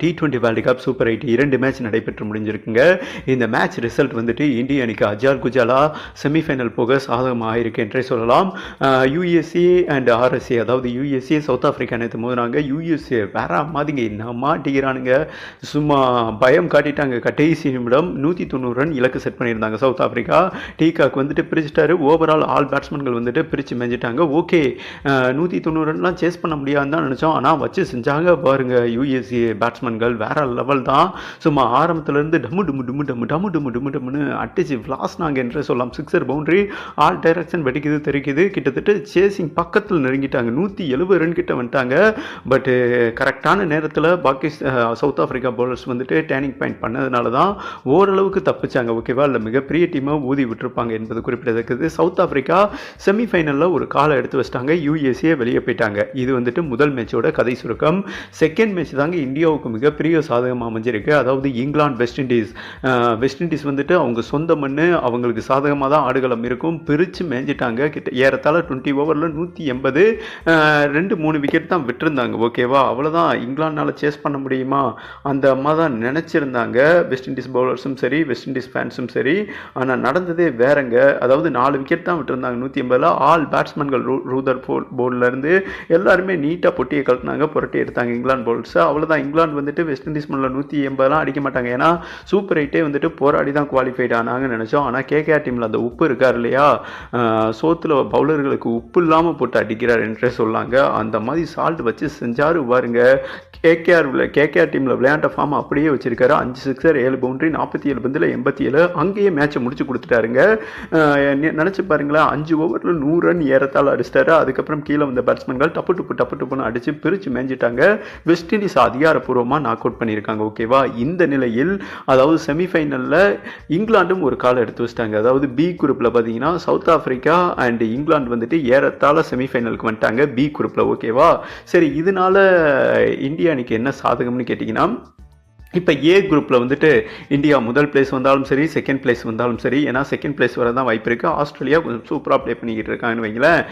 T twenty world cup super eight இரண்டு match நடைபெற்று முடிஞ்சிருக்குங்க. இந்த மேட்ச் ரிசல்ட் வந்துட்டு இந்திய அணிக்கு அஜார் குஜாலா செமிஃபைனல் போக சாதகமாக இருக்கு என்றே சொல்லலாம். யூஎஸ்ஏ அண்ட் ஆர்எஸ்ஏ அதாவது யூஎஸ்ஏ சவுத் ஆஃப்ரிக்கா நேற்று மோதினாங்க யூஎஸ்ஏ வேற மாதிரிங்க என்ன மாட்டிக்கிறானுங்க சும்மா பயம் காட்டிட்டாங்க. கடைசி நிமிடம் நூற்றி தொண்ணூறு ரன் இலக்கு செட் பண்ணியிருந்தாங்க சவுத் ஆஃப்ரிக்கா டீகாக் வந்துட்டு பிரிச்சுட்டாரு. ஓவரால் ஆல் பேட்ஸ்மேன்கள் வந்துட்டு பிரித்து மேஞ்சிட்டாங்க. ஓகே நூற்றி தொண்ணூறு ரன்லாம் சேஸ் பண்ண முடியாதுன்னு தான் நினச்சோம். ஆனால் வச்சு செஞ்சாங்க பாருங்க யூஎஸ்ஏ பேட்ஸ்மேன்கள் வேற லெவல் தான். சும்மா ஆரம்பத்துலேருந்து டம்மு டும்மு டும்மு டம்மு டம்மு டும்மு டும்மு டம்முன்னு அடிச்சு விளாஸ்னாங்க என்று சொல்லலாம். சிக்ஸர் பவுண்டரி ஆல் டைரக்ஷன் வெடிக்குது தெரிக்குது. கிட்டத்தட்ட சேசிங் பக்கத்தில் நெருங்கிட்டாங்க. நூற்றி எழுபது ரன் கிட்ட வந்துட்டாங்க. பட்டு கரெக்டான நேரத்தில் பாகிஸ்தான் சவுத் ஆஃப்ரிக்கா பவுலர்ஸ் வந்துட்டு டேனிங் பாயிண்ட் பண்ணதுனால தான் ஓரளவுக்கு தப்பிச்சாங்க. ஓகேவா இல்லை மிகப்பெரிய டீமாக ஊதி விட்டுருப்பாங்க என்பது குறிப்பிடத்தக்கது. சவுத் ஆஃப்ரிக்கா செமிஃபைனலில் ஒரு காலை எடுத்து வச்சிட்டாங்க. யூஎஸ்ஏ வெளியே போயிட்டாங்க. இது வந்துட்டு முதல் மேட்சோட கதை சுருக்கம். செகண்ட் மேட்ச் தாங்க இந்தியாவுக்கு மிகப்பெரிய சாதகமாக அமைஞ்சிருக்கு. அதாவது England West Indies West Indies வந்துட்டு அவங்க சொந்த மண்ணு அவங்களுக்கு சாதகமாக தான் ஆடுகளம் இருக்கும். பிரித்து மேஞ்சிட்டாங்க. கிட்ட ஏறத்தாழ டுவெண்ட்டி ஓவரில் நூற்றி எண்பது ரெண்டு மூணு விக்கெட் தான் விட்டுருந்தாங்க. ஓகேவா அவ்வளோதான் இங்கிலாந்தால் சேஸ் பண்ண முடியுமா? அந்த அம்மா தான் நினச்சிருந்தாங்க. வெஸ்ட் இண்டீஸ் பவுலர்ஸும் சரி வெஸ்ட் இண்டீஸ் ஃபேன்ஸும் சரி. ஆனால் நடந்ததே வேறங்க. அதாவது நாலு விக்கெட் தான் விட்டுருந்தாங்க நூற்றி எண்பதில். ஆல் பேட்ஸ்மேன்கள் ரூ ரூதர் போல் போர்டிலேருந்து எல்லாருமே நீட்டாக பொட்டியை கலட்டினாங்க புரட்டி எடுத்தாங்க இங்கிலாந்து பவுல்ஸ் அவ்வளோதான் இங்கிலாந்து வந்து வந்துட்டு வெஸ்ட் இண்டீஸ் மண்ணில் நூற்றி எண்பதுலாம் அடிக்க மாட்டாங்க. ஏன்னா சூப்பர் எயிட்டே வந்துட்டு போராடி தான் குவாலிஃபைட் ஆனாங்கன்னு நினச்சோம். ஆனால் கேகேஆர் டீமில் அந்த உப்பு இருக்கார் இல்லையா? சோத்தில் பவுலர்களுக்கு உப்பு இல்லாமல் போட்டு அடிக்கிறார் என்றே சொல்லாங்க. அந்த மாதிரி சால்ட் வச்சு செஞ்சாரு பாருங்க. கேகேஆர் கேகேஆர் டீமில் விளையாண்ட ஃபார்ம் அப்படியே வச்சிருக்காரு. அஞ்சு சிக்ஸர் ஏழு பவுண்ட்ரி நாற்பத்தி ஏழு பந்தில் எண்பத்தி ஏழு அங்கேயே மேட்சை முடிச்சு கொடுத்துட்டாருங்க. நினச்சி பாருங்களேன். அஞ்சு ஓவரில் நூறு ரன் ஏறத்தால் அடிச்சிட்டாரு. அதுக்கப்புறம் கீழே வந்த பேட்ஸ்மேன்கள் டப்பு டுப்பு டப்பு டுப்புன்னு அடித்து பிரித்து மேஞ்சிட்டாங்க. வெஸ்ட் இண்டீஸ் அதிகாரப்பூர்வமாக நாக் அவுட் பண்ணியிருக்காங்க ஓகேவா இந்த நிலையில் அதாவது செமிஃபைனலில் இங்கிலாண்டும் ஒரு கால் எடுத்து வச்சிட்டாங்க. அதாவது பி குரூப்பில் பார்த்தீங்கன்னா சவுத் ஆஃப்ரிக்கா அண்ட் இங்கிலாந்து வந்துட்டு ஏறத்தாழ செமிஃபைனலுக்கு வந்துட்டாங்க. பி குரூப்பில் ஓகேவா சரி இதனால இந்தியா அணிக்கு என்ன சாதகம்னு கேட்டிங்கன்னா இப்போ ஏ குரூப்பில் வந்துட்டு இந்தியா முதல் பிளேஸ் வந்தாலும் சரி செகண்ட் பிளேஸ் வந்தாலும் சரி ஏன்னா செகண்ட் பிளேஸ் வர தான் வாய்ப்பு இருக்குது ஆஸ்திரேலியா கொஞ்சம் சூப்பராக ப்ளே பண்ணிக்கிட்டு இருக்காங்கன்னு வைங்களேன்.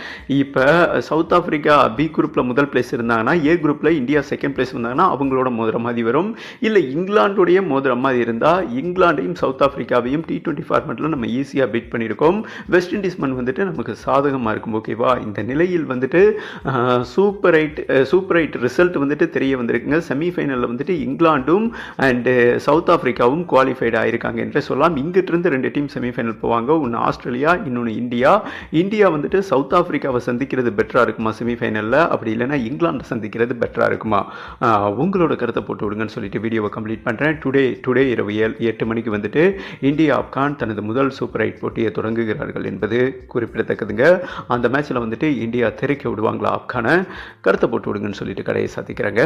இப்போ சவுத் ஆஃப்ரிக்கா பி குரூப்பில் முதல் பிளேஸ் இருந்தாங்கன்னா ஏ குரூப்பில் இந்தியா செகண்ட் பிளேஸ் வந்தாங்கன்னா அவங்களோட மோதிர மாதிரி வரும். இல்லை இங்கிலாந்துடைய மோதிர மாதிரி இருந்தால் இங்கிலாண்டையும் சவுத் ஆஃப்ரிக்காவையும் டி டுவெண்ட்டி ஃபார்மெட்டில் நம்ம ஈஸியாக பீட் பண்ணியிருக்கோம் வெஸ்ட் இண்டீஸ் மண் வந்துட்டு நமக்கு சாதகமாக இருக்கும் ஓகேவா இந்த நிலையில் வந்துட்டு super eight super eight result வந்துட்டு தெரிய வந்திருக்குங்க. செமிஃபைனலில் வந்துட்டு இங்கிலாண்டும் அண்டு சவுத் ஆஃப்ரிக்காவும் குவாலிஃபைட் ஆயிருக்காங்க என்று சொல்லலாம். இங்கிட்டிருந்து ரெண்டு டீம் செமிஃபைனல் போவாங்க. ஒன்று ஆஸ்திரேலியா இன்னொன்று இந்தியா. இந்தியா வந்துட்டு சவுத் ஆஃப்ரிக்காவை சந்திக்கிறது பெட்டராக இருக்குமா செமிஃபைனலில் அப்படி இல்லைன்னா இங்கிலாண்டை சந்திக்கிறது பெட்டராக இருக்குமா? உங்களோட கருத்தை போட்டு விடுங்கன்னு சொல்லிட்டு வீடியோவை கம்ப்ளீட் பண்ணுறேன் டுடே டுடே இரவு ஏழு எட்டு மணிக்கு வந்துட்டு இந்தியா ஆப்கான் தனது முதல் சூப்பர் எயிட் போட்டியை தொடங்குகிறார்கள் என்பது குறிப்பிடத்தக்கதுங்க. அந்த மேட்ச்சில் வந்துட்டு இந்தியா திரைக்க விடுவாங்களா ஆப்கானை? கருத்தை போட்டு விடுங்கன்னு சொல்லிட்டு கடையை சாத்திக்கிறாங்க.